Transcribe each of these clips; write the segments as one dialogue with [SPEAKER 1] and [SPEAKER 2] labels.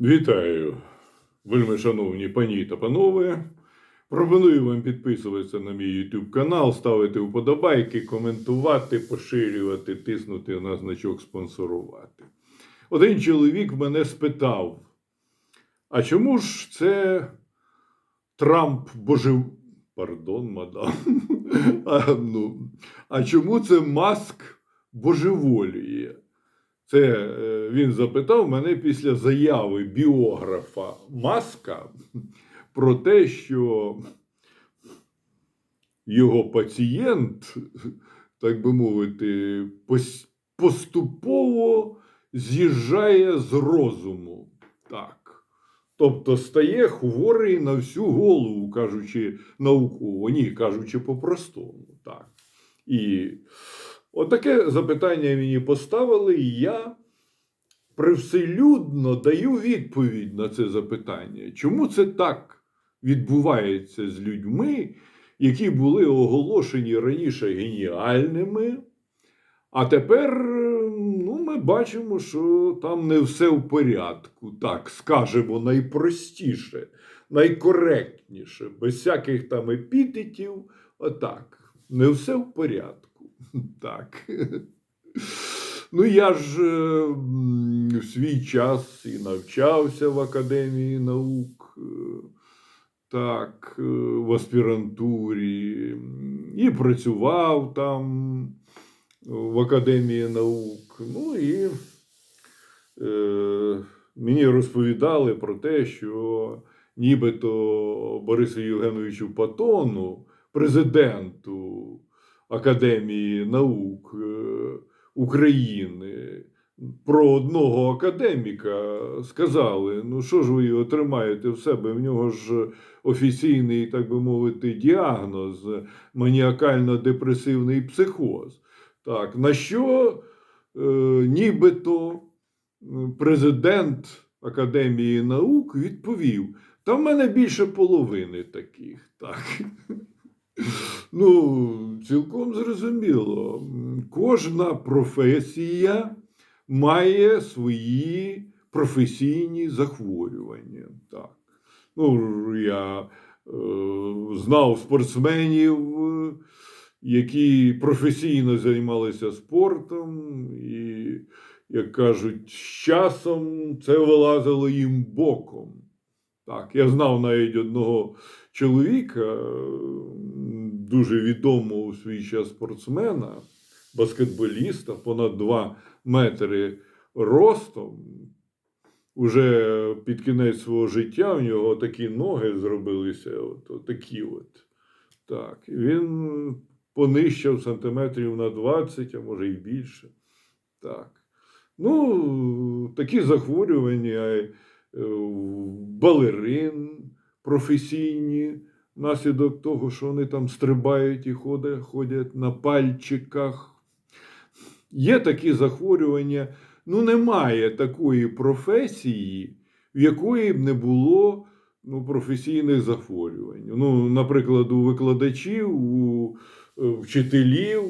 [SPEAKER 1] Вітаю, вельми шановні пані та панове. Пропоную вам підписуватися на мій YouTube канал, ставити вподобайки, коментувати, поширювати, тиснути на значок спонсорувати. Один чоловік мене спитав: а чому ж це Трамп божев... Пардон, мадам. А, ну, а чому це Маск божеволіє? Це е, він запитав мене після заяви біографа Маска про те, що його пацієнт, так би мовити, поступово з'їжджає з розуму. Так. Тобто стає хворий на всю голову, кажучи науково, ні, кажучи по-простому. Так. І отаке запитання мені поставили, і я привселюдно даю відповідь на це запитання. Чому це так відбувається з людьми, які були оголошені раніше геніальними, а тепер ну, ми бачимо, що там не все в порядку. Так, скажемо найпростіше, найкоректніше, без всяких там епітетів. Отак. Не все в порядку. Так. Ну, я ж в свій час і навчався в Академії наук, е, так, е, в аспірантурі, і працював там в Академії наук. Ну і е, мені розповідали про те, що нібито Борису Євгеновичу Патону, президенту Академії наук е, України, про одного академіка сказали: ну що ж ви його тримаєте в себе? В нього ж офіційний, так би мовити, діагноз маніакально-депресивний психоз. Так, на що е, нібито президент Академії наук відповів: та в мене більше половини таких. Так. Ну, цілком зрозуміло. Кожна професія має свої професійні захворювання. Так. Ну, я е, знав спортсменів, які професійно займалися спортом, і, як кажуть, з часом це вилазило їм боком. Так, я знав навіть одного чоловіка, дуже відомого у свій час спортсмена, баскетболіста, понад 2 метри ростом. Уже під кінець свого життя у нього такі ноги зробилися, от такі от. Так, він понищав сантиметрів на 20, а може і більше. Так. Ну, такі захворювання е, балерин професійні, внаслідок того, що вони там стрибають і ходять, ходять на пальчиках. Є такі захворювання. Ну, немає такої професії, в якої б не було ну, професійних захворювань. Ну, наприклад, у викладачів, у е, вчителів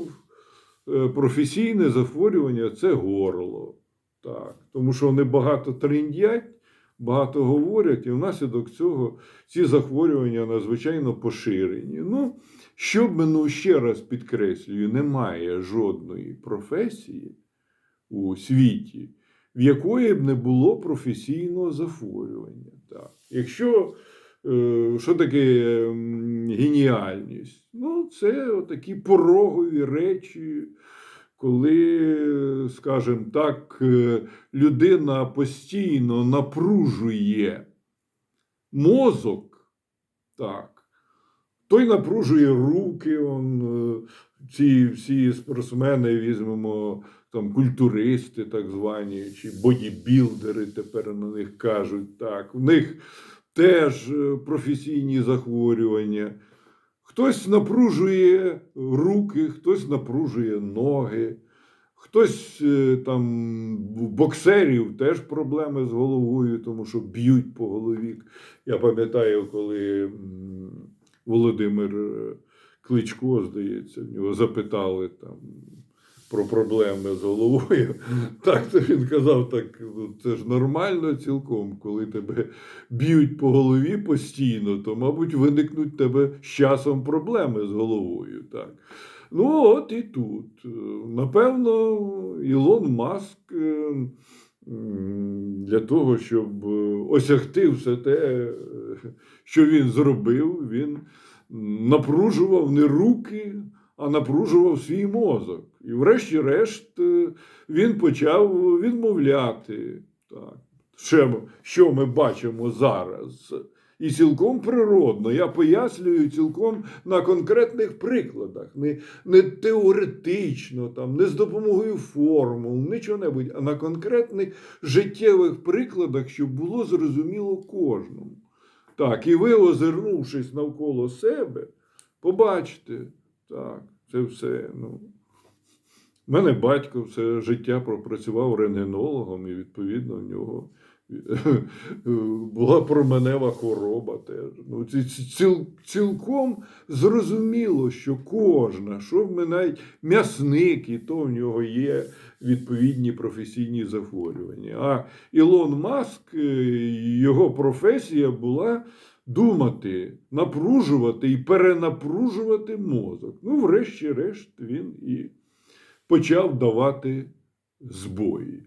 [SPEAKER 1] е, професійне захворювання це горло. Так. Тому що вони багато трендять, багато говорять, і внаслідок цього ці захворювання надзвичайно поширені. Ну, щоб ну, ще раз підкреслюю, немає жодної професії у світі, в якої б не було професійного захворювання. Так. Якщо е, що таке геніальність? Ну, це такі порогові речі, коли, скажімо так, е, людина постійно напружує мозок, так, той напружує руки, он, е, ці всі спортсмени візьмемо там культуристи, так звані, чи бодібілдери тепер на них кажуть. Так, в них теж е, професійні захворювання. Хтось напружує руки, хтось напружує ноги, хтось е, там боксерів теж проблеми з головою, тому що б'ють по голові. Я пам'ятаю, коли Володимир е, Кличко, здається, в нього запитали там про проблеми з головою. Так то він казав, так ну, це ж нормально цілком, коли тебе б'ють по голові постійно, то, мабуть, виникнуть в тебе з часом проблеми з головою. Так. Ну, от і тут. Напевно, Ілон Маск е, для того, щоб осягти все те, що він зробив, він напружував не руки, а напружував свій мозок. І врешті-решт е, він почав відмовляти. Так. Ще, що ми бачимо зараз? І цілком природно. Я пояснюю цілком на конкретних прикладах, не, не теоретично, там, не з допомогою формул, нічого-небудь, а на конкретних життєвих прикладах, щоб було зрозуміло кожному. Так, і ви, озирнувшись навколо себе, побачите, так, це все. Ну. У мене батько все життя пропрацював рентгенологом, і відповідно в нього була променева хвороба теж. Ну, ці- ці- ціл, цілком зрозуміло, що кожна, що в мене навіть м'ясник, і то в нього є відповідні професійні захворювання. А Ілон Маск, е, його професія була думати, напружувати і перенапружувати мозок. Ну, врешті-решт, він і почав давати збої.